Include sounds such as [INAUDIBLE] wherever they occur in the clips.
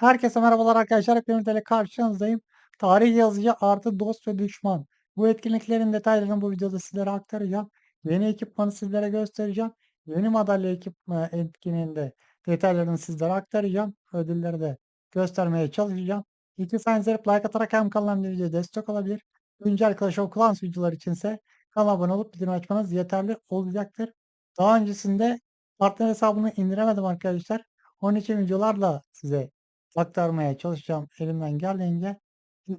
Herkese merhabalar arkadaşlar. Hepiniz ile karşınızdayım. Tarih yazıcı artı dost ve düşman. Bu etkinliklerin detaylarını bu videoda sizlere aktaracağım. Yeni ekipmanı sizlere göstereceğim. Yeni madalya ekipmanı etkinliğinde detaylarını sizlere aktaracağım. Ödülleri de göstermeye çalışacağım. İki saniye like atarak hem kanalım hem de videoya destek olabilir. Güncel Clash of Clans içinse kanala abone olup bildirim açmanız yeterli olacaktır. Daha öncesinde partner hesabını indiremedim arkadaşlar. Onun için videolarla size aktarmaya çalışacağım elimden geldiğince.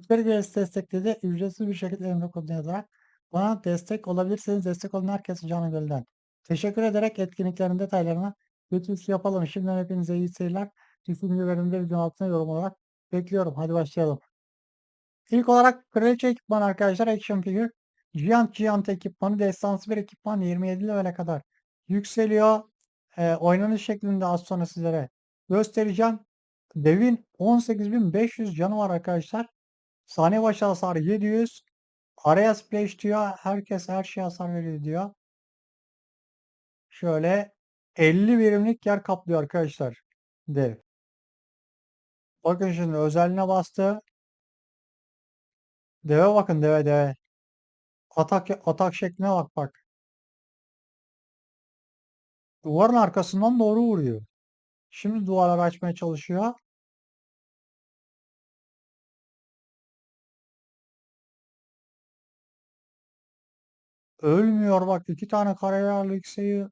Gerisi destekte de ücretsiz bir şekilde emre kodunu yazarak bana destek olabilirsiniz. Destek olan herkese canı gölden. Teşekkür ederek etkinliklerin detaylarına geçiş yapalım. Şimdiden hepinize iyi seyirler. İkinci bölümde videonun altına yorum olarak bekliyorum. Hadi başlayalım. İlk olarak kraliçe ekipmanı arkadaşlar action figür. Giant Giant ekipmanı destansı bir ekipman 27 levele kadar yükseliyor. Ee, oynanış şeklinde az sonra sizlere göstereceğim. Devin 18.500 canı var arkadaşlar. Saniye başı hasar 700. Araya splash diyor. Herkes her şeye hasar veriyor diyor. Şöyle 50 birimlik yer kaplıyor arkadaşlar. Dev. Bakın şimdi özelliğine bastı. Deve bakın deve deve. Atak atak şekline bak bak. Duvarın arkasından doğru vuruyor. Şimdi duvarları açmaya çalışıyor. Ölmüyor bak iki tane karayarlı X'yi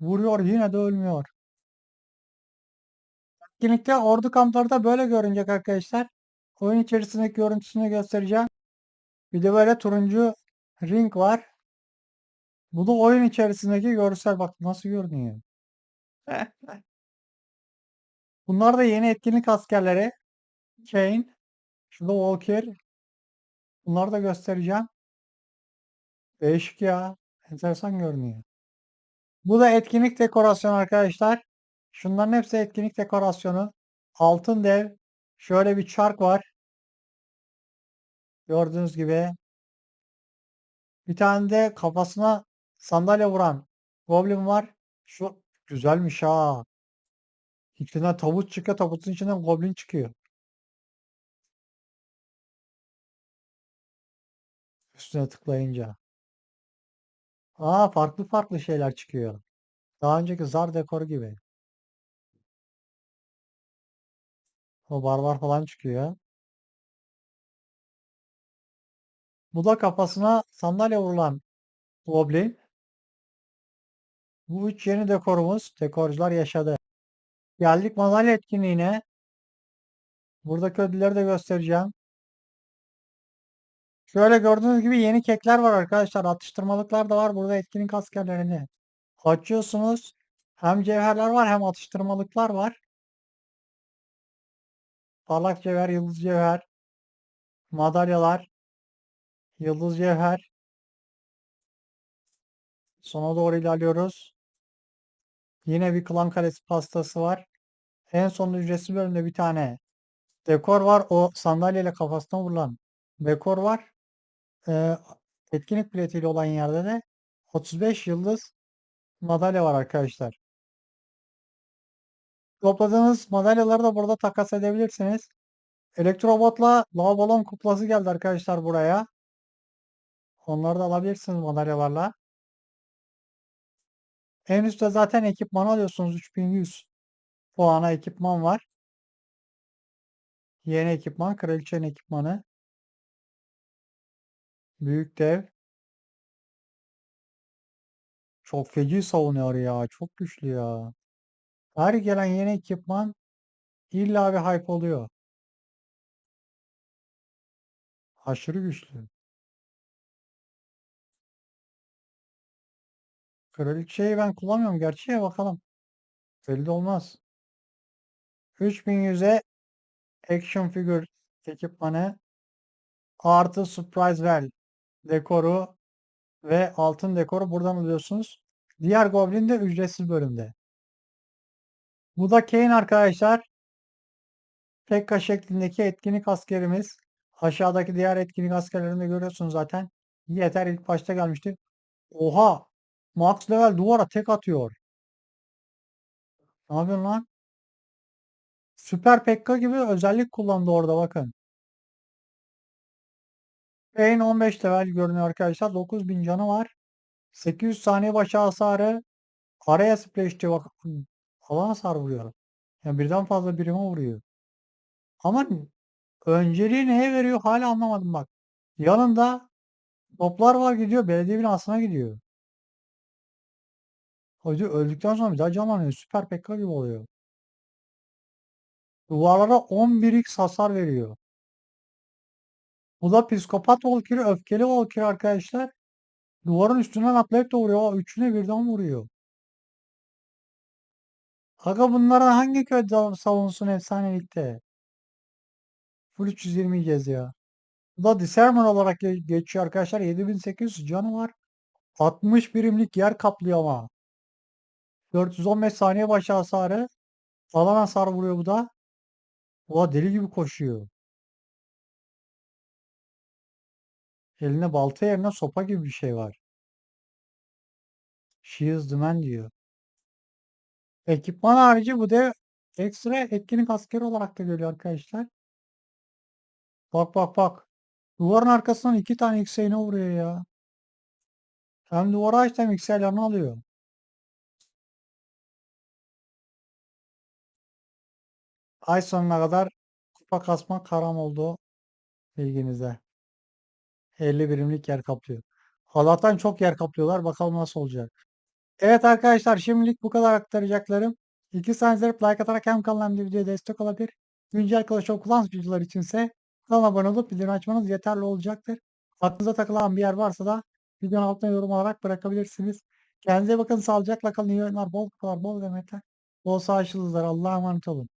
vuruyor yine de ölmüyor. Etkinlikte ordu kampları da böyle görünecek arkadaşlar. Oyun içerisindeki görüntüsünü göstereceğim. Bir de böyle turuncu ring var. Bu da oyun içerisindeki görsel bak nasıl görünüyor. [LAUGHS] Bunlar da yeni etkinlik askerleri. Kane. Şurada Walker. Bunları da göstereceğim. Değişik ya. Enteresan görünüyor. Bu da etkinlik dekorasyonu arkadaşlar. Şunların hepsi etkinlik dekorasyonu. Altın dev. Şöyle bir çark var. Gördüğünüz gibi. Bir tane de kafasına sandalye vuran goblin var. Şu güzelmiş ha. İçinden tavuk çıkıyor. Tabutun içinden goblin çıkıyor. Üstüne tıklayınca. Aa farklı farklı şeyler çıkıyor. Daha önceki zar dekoru gibi. O barbar falan çıkıyor. Bu da kafasına sandalye vurulan Goblin. Bu üç yeni dekorumuz. Dekorcular yaşadı. Geldik madalya etkinliğine. Buradaki ödülleri de göstereceğim. Şöyle gördüğünüz gibi yeni kekler var arkadaşlar. Atıştırmalıklar da var burada etkinlik askerlerini. Açıyorsunuz. Hem cevherler var hem atıştırmalıklar var. Parlak cevher, yıldız cevher. Madalyalar. Yıldız cevher. Sona doğru ilerliyoruz. Yine bir klan kalesi pastası var. En son ücretsiz bölümde bir tane dekor var. O sandalyeyle kafasına vurulan dekor var. Ee, etkinlik biletiyle olan yerde de 35 yıldız madalya var arkadaşlar. Topladığınız madalyaları da burada takas edebilirsiniz. Elektrobotla lava balon kuplası geldi arkadaşlar buraya. Onları da alabilirsiniz madalyalarla. En üstte zaten ekipman alıyorsunuz. 3100 puana ekipman var. Yeni ekipman. Kraliçenin ekipmanı. Büyük dev. Çok feci savunuyor ya. Çok güçlü ya. Her gelen yeni ekipman illa bir hype oluyor. Aşırı güçlü. Kraliçeyi ben kullanmıyorum gerçi ya bakalım. Belli olmaz. 3100'e action figure ekipmanı artı surprise well dekoru ve altın dekoru buradan alıyorsunuz. Diğer Goblin de ücretsiz bölümde. Bu da Kane arkadaşlar. Pekka şeklindeki etkinlik askerimiz. Aşağıdaki diğer etkinlik askerlerini görüyorsunuz zaten. Yeter ilk başta gelmişti. Oha! Max level duvara tek atıyor. Ne yapıyorsun lan? Süper Pekka gibi özellik kullandı orada bakın. Pain 15 level görünüyor arkadaşlar. 9000 canı var. 800 saniye başı hasarı. Araya splash diyor bak. Alan hasar vuruyor. Yani birden fazla birime vuruyor. Ama önceliği neye veriyor hala anlamadım bak. Yanında toplar var gidiyor. Belediye binasına gidiyor. Hacı öldükten sonra bir daha canlanıyor. Süper Pekka gibi oluyor. Duvarlara 11x hasar veriyor. Bu da psikopat Valkyrie, öfkeli Valkyrie arkadaşlar. Duvarın üstünden atlayıp da vuruyor. Üçüne birden vuruyor. Aga bunlardan hangi köy savunsun efsanelikte? Full 320 yiyeceğiz ya. Bu da Disarmer olarak ge- geçiyor arkadaşlar. 7800 canı var. 60 birimlik yer kaplıyor ama. 415 saniye başı hasarı. Alan hasar vuruyor bu da. Oha deli gibi koşuyor. Eline balta yerine sopa gibi bir şey var. She is the man diyor. Ekipman harici bu da ekstra etkinlik askeri olarak da geliyor arkadaşlar. Bak bak bak. Duvarın arkasından iki tane X-Ray'ine vuruyor ya. Hem duvara açtı hem X-Ray'lerini alıyor. Ay sonuna kadar kupa kasmak haram oldu bilginize. 50 birimlik yer kaplıyor. Allah'tan çok yer kaplıyorlar. Bakalım nasıl olacak. Evet arkadaşlar şimdilik bu kadar aktaracaklarım. İki saniyede like atarak hem de videoya destek olabilir. Güncel Clash of Clans videolar içinse kanala abone olup bildirim açmanız yeterli olacaktır. Aklınıza takılan bir yer varsa da videonun altına yorum olarak bırakabilirsiniz. Kendinize bakın sağlıcakla kalın. İyi oyunlar, bol kupalar, bol demekler. Bol sağlıklar. Allah'a emanet olun.